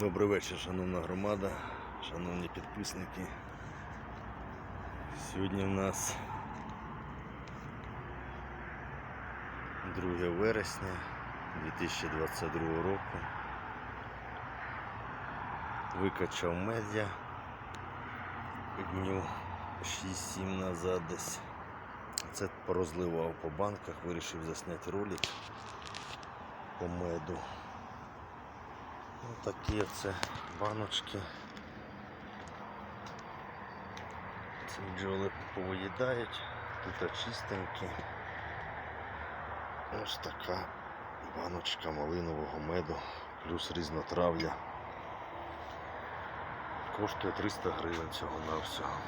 Добрий вечір, шановна громада, шановні підписники. Сьогодні в нас 2 вересня 2022 року. Викачав медіа дню 6-7 назад десь. Це порозливав по банках, вирішив засняти ролик по меду. Такі оце баночки. Ці бджоли повиїдають, тут чистенькі. Ось така баночка малинового меду плюс різнотрав'я. Коштує 300 гривень цього на всього.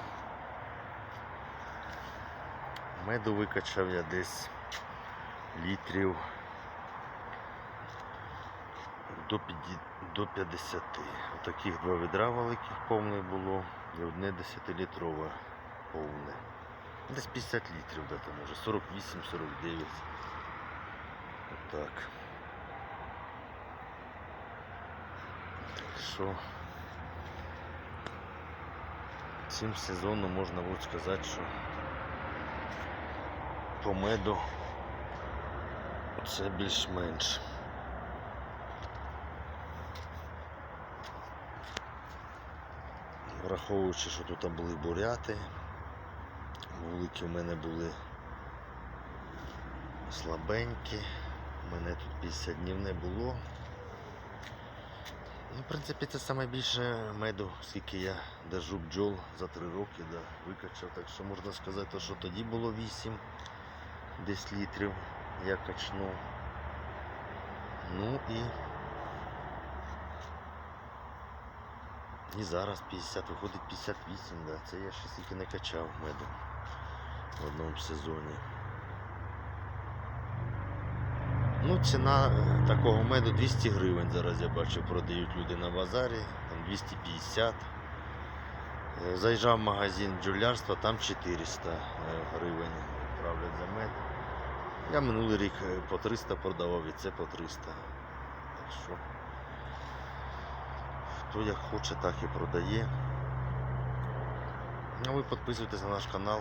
Меду викачав я десь літрів до, піді- до 50. Отаких два відра великих повних було і одне 10-літрове повне. Десь 50 літрів дати може, 48-49. Отак. Так що цим сезоном можна буде сказати, що по меду це більш-менш. Враховуючи, що тут були буряти, вулики в мене були слабенькі, у мене тут 50 днів не було. Ну, в принципі, це саме більше меду, скільки я держу бджол за 3 роки, да, викачав. Так що можна сказати, що тоді було 8 десь літрів я качнув. Ну і І зараз 50, виходить 58, да. Це я ще стільки не качав меду в одному сезоні. Ну, ціна е, такого меду 200 гривень зараз я бачу, продають люди на базарі, там 250. Е, Заїжджав в магазин бджолярства, там 400 е, гривень правлять за мед. Я минулий рік по 300 продавав і це по 300. Так що Хто як хоче, так і продає. А ви підписуйтесь на наш канал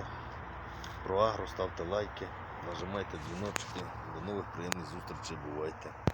про агро, ставте лайки, нажимайте дзвіночки. До нових приємних зустрічей, бувайте.